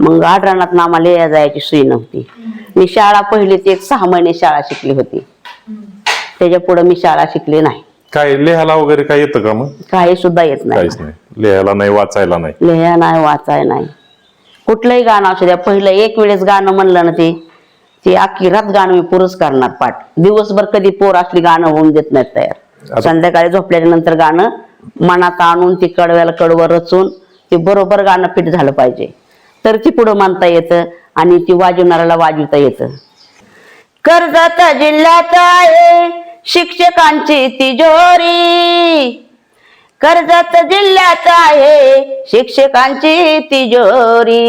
मग आढळणात आम्हाला या जायची सोय नव्हती. मी शाळा पहिली ते एक सहा महिने शाळा शिकली होती. त्याच्या पुढे मी शाळा शिकली नाही. काय लिहायला वगैरे काय येतं का मग? काही सुद्धा येत नाही. काहीच नाही. लिहायला नाही वाचायला नाही. लिहाय नाही वाचाय नाही. कुठलंही गाणं असू द्या पहिलं एक वेळेस गाणं म्हणलं ना ते ते अख्खी रात गाणं मी पुरच करणार पाठ. दिवसभर कधी पोर असली गाणं होऊन देत नाहीत तयार. आता- संध्याकाळी झोपल्याच्या नंतर गाणं मनात आणून ती कडव्याला कडवं रचून ते बरोबर गाणं फिट झालं पाहिजे. तर ती पुढं मानता येतं आणि ती वाजवणाऱ्याला वाजवता येतं. कर्जत जिल्ह्यात आहे शिक्षकांची तिजोरी कर्जत जिल्ह्यात आहे शिक्षकांची तिजोरी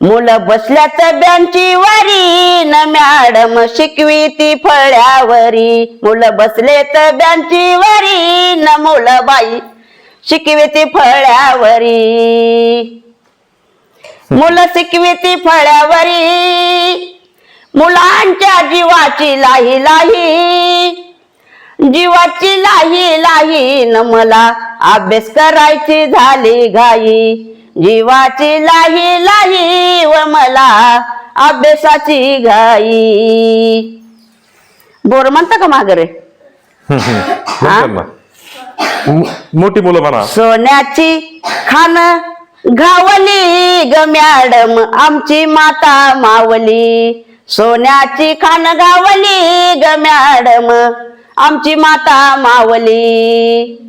मुलं बसल्यात बँची वारी न मॅडम शिकवी ती फळ्यावरी. मुलं बसले तर बँची वारी न मुलं बाई शिकवी ती फळ्यावरी. मुलं शिकवी ती फळ्यावरी. मुलांच्या जीवाची लाही लाही. जीवाची लाही लाही न मला अभ्यास करायची झाली घाई. जीवाची लाही लाही व मला अभ्यासाची घाई. बोर म्हणता का मागरे मो- मोठी मुलं म्हणा. सोन्याची खान घावली ग मॅडम आमची माता मावली. सोन्याची खान गावली ग मॅडम आमची माता मावली.